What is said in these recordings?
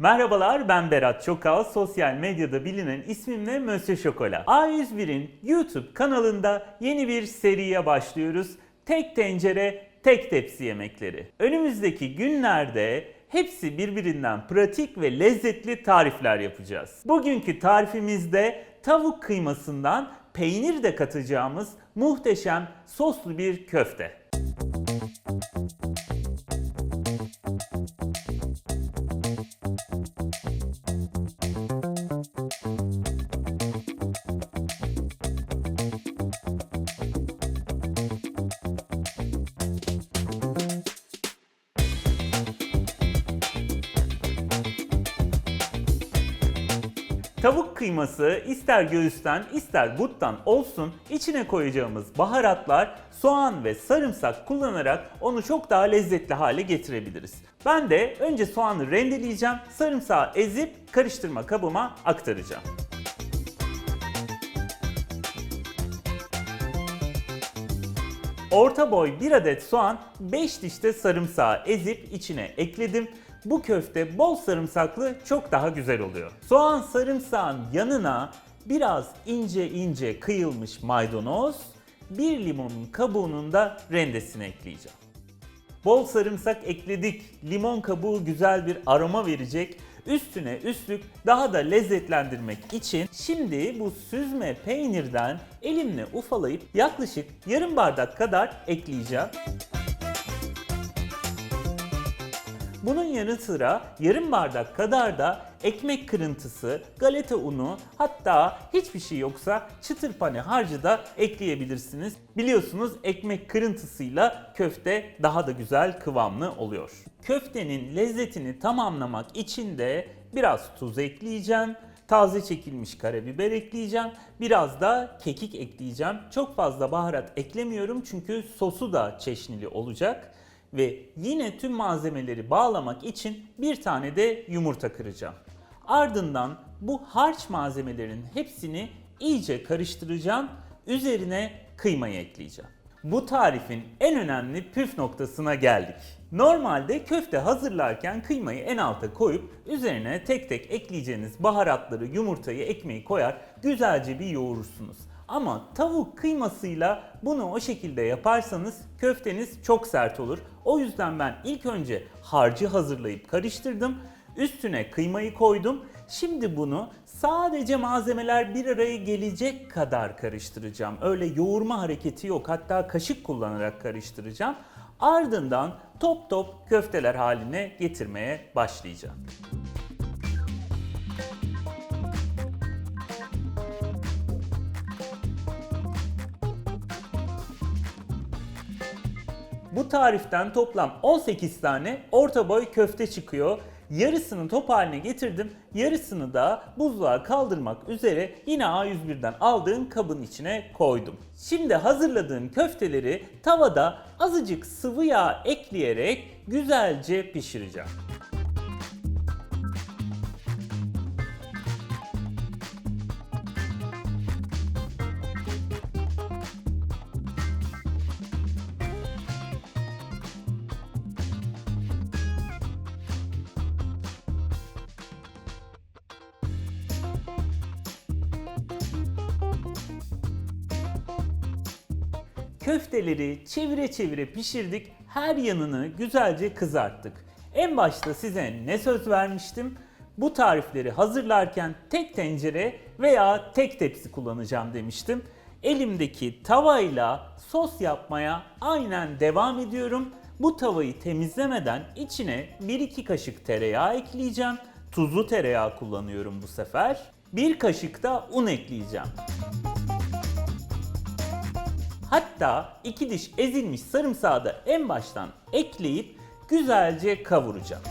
Merhabalar ben Berat Çokal. Sosyal medyada bilinen ismimle Mösyö Şokola. A101'in YouTube kanalında yeni bir seriye başlıyoruz. Tek tencere, tek tepsi yemekleri. Önümüzdeki günlerde hepsi birbirinden pratik ve lezzetli tarifler yapacağız. Bugünkü tarifimizde tavuk kıymasından peynir de katacağımız muhteşem soslu bir köfte. Tavuk kıyması ister göğüsten ister buttan olsun içine koyacağımız baharatlar soğan ve sarımsak kullanarak onu çok daha lezzetli hale getirebiliriz. Ben de önce soğanı rendeleyeceğim, sarımsağı ezip karıştırma kabıma aktaracağım. Orta boy 1 adet soğan, 5 diş de sarımsağı ezip içine ekledim. Bu köfte bol sarımsaklı çok daha güzel oluyor. Soğan sarımsağın yanına biraz ince ince kıyılmış maydanoz, bir limonun kabuğunun da rendesini ekleyeceğim. Bol sarımsak ekledik. Limon kabuğu güzel bir aroma verecek. Üstüne üstlük daha da lezzetlendirmek için şimdi bu süzme peynirden elimle ufalayıp yaklaşık yarım bardak kadar ekleyeceğim. Bunun yanı sıra yarım bardak kadar da ekmek kırıntısı, galeta unu hatta hiçbir şey yoksa çıtır pane harcı da ekleyebilirsiniz. Biliyorsunuz ekmek kırıntısıyla köfte daha da güzel kıvamlı oluyor. Köftenin lezzetini tamamlamak için de biraz tuz ekleyeceğim. Taze çekilmiş karabiber ekleyeceğim. Biraz da kekik ekleyeceğim. Çok fazla baharat eklemiyorum çünkü sosu da çeşnili olacak ve yine tüm malzemeleri bağlamak için bir tane de yumurta kıracağım. Ardından bu harç malzemelerin hepsini iyice karıştıracağım. Üzerine kıymayı ekleyeceğim. Bu tarifin en önemli püf noktasına geldik. Normalde köfte hazırlarken kıymayı en alta koyup üzerine tek tek ekleyeceğiniz baharatları, yumurtayı, ekmeği koyar güzelce bir yoğurursunuz. Ama tavuk kıymasıyla bunu o şekilde yaparsanız köfteniz çok sert olur. O yüzden ben ilk önce harcı hazırlayıp karıştırdım. Üstüne kıymayı koydum. Şimdi bunu sadece malzemeler bir araya gelecek kadar karıştıracağım. Öyle yoğurma hareketi yok. Hatta kaşık kullanarak karıştıracağım. Ardından top top köfteler haline getirmeye başlayacağım. Bu tariften toplam 18 tane orta boy köfte çıkıyor. Yarısını top haline getirdim. Yarısını da buzluğa kaldırmak üzere yine A101'den aldığım kabın içine koydum. Şimdi hazırladığım köfteleri tavada azıcık sıvı yağ ekleyerek güzelce pişireceğim. Köfteleri çevire çevire pişirdik. Her yanını güzelce kızarttık. En başta size ne söz vermiştim? Bu tarifleri hazırlarken tek tencere veya tek tepsi kullanacağım demiştim. Elimdeki tavayla sos yapmaya aynen devam ediyorum. Bu tavayı temizlemeden içine 1-2 kaşık tereyağı ekleyeceğim. Tuzlu tereyağı kullanıyorum bu sefer. Bir kaşık da un ekleyeceğim. Hatta iki diş ezilmiş sarımsağı da en baştan ekleyip güzelce kavuracağım.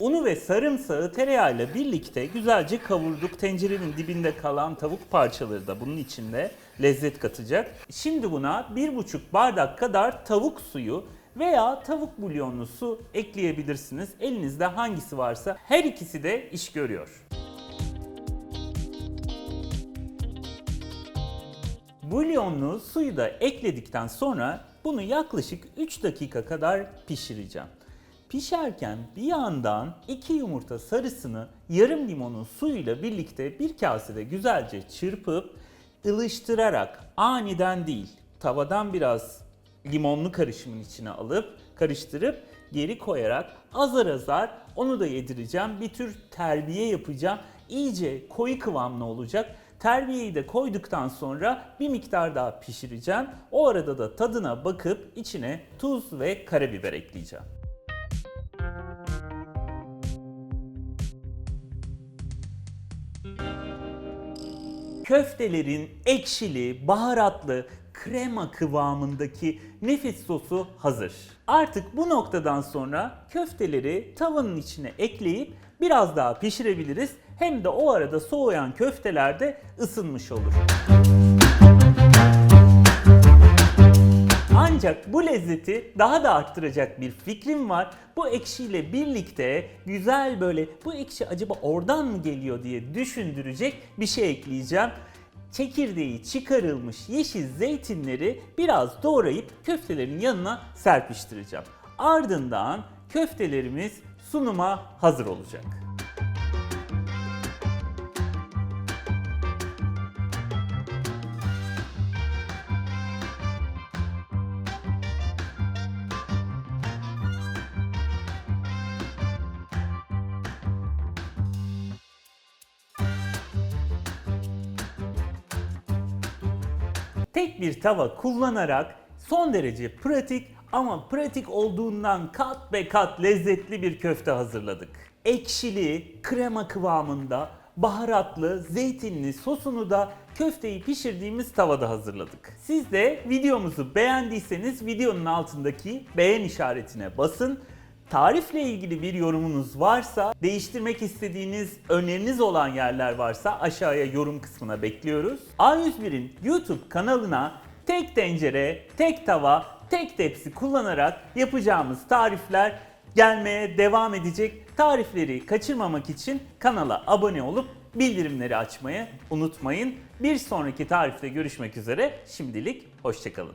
Unu ve sarımsağı tereyağıyla birlikte güzelce kavurduk. Tencerenin dibinde kalan tavuk parçaları da bunun içinde lezzet katacak. Şimdi buna 1,5 bardak kadar tavuk suyu veya tavuk bulyonlu su ekleyebilirsiniz. Elinizde hangisi varsa her ikisi de iş görüyor. Bulyonlu suyu da ekledikten sonra bunu yaklaşık 3 dakika kadar pişireceğim. Pişerken bir yandan iki yumurta sarısını yarım limonun suyuyla birlikte bir kasede güzelce çırpıp ılıştırarak aniden değil tavadan biraz limonlu karışımın içine alıp karıştırıp geri koyarak azar azar onu da yedireceğim. Bir tür terbiye yapacağım. İyice koyu kıvamlı olacak. Terbiyeyi de koyduktan sonra bir miktar daha pişireceğim. O arada da tadına bakıp içine tuz ve karabiber ekleyeceğim. Köftelerin ekşili, baharatlı, krema kıvamındaki nefis sosu hazır. Artık bu noktadan sonra köfteleri tavanın içine ekleyip biraz daha pişirebiliriz. Hem de o arada soğuyan köfteler de ısınmış olur. Ancak bu lezzeti daha da arttıracak bir fikrim var. Bu ekşiyle birlikte güzel böyle bu ekşi acaba oradan mı geliyor diye düşündürecek bir şey ekleyeceğim. Çekirdeği çıkarılmış yeşil zeytinleri biraz doğrayıp köftelerin yanına serpiştireceğim. Ardından köftelerimiz sunuma hazır olacak. Tek bir tava kullanarak son derece pratik ama pratik olduğundan kat be kat lezzetli bir köfte hazırladık. Ekşili, krema kıvamında, baharatlı, zeytinli sosunu da köfteyi pişirdiğimiz tavada hazırladık. Siz de videomuzu beğendiyseniz videonun altındaki beğen işaretine basın. Tarifle ilgili bir yorumunuz varsa, değiştirmek istediğiniz öneriniz olan yerler varsa aşağıya yorum kısmına bekliyoruz. A101'in YouTube kanalına tek tencere, tek tava, tek tepsi kullanarak yapacağımız tarifler gelmeye devam edecek. Tarifleri kaçırmamak için kanala abone olup bildirimleri açmayı unutmayın. Bir sonraki tarifte görüşmek üzere. Şimdilik hoşçakalın.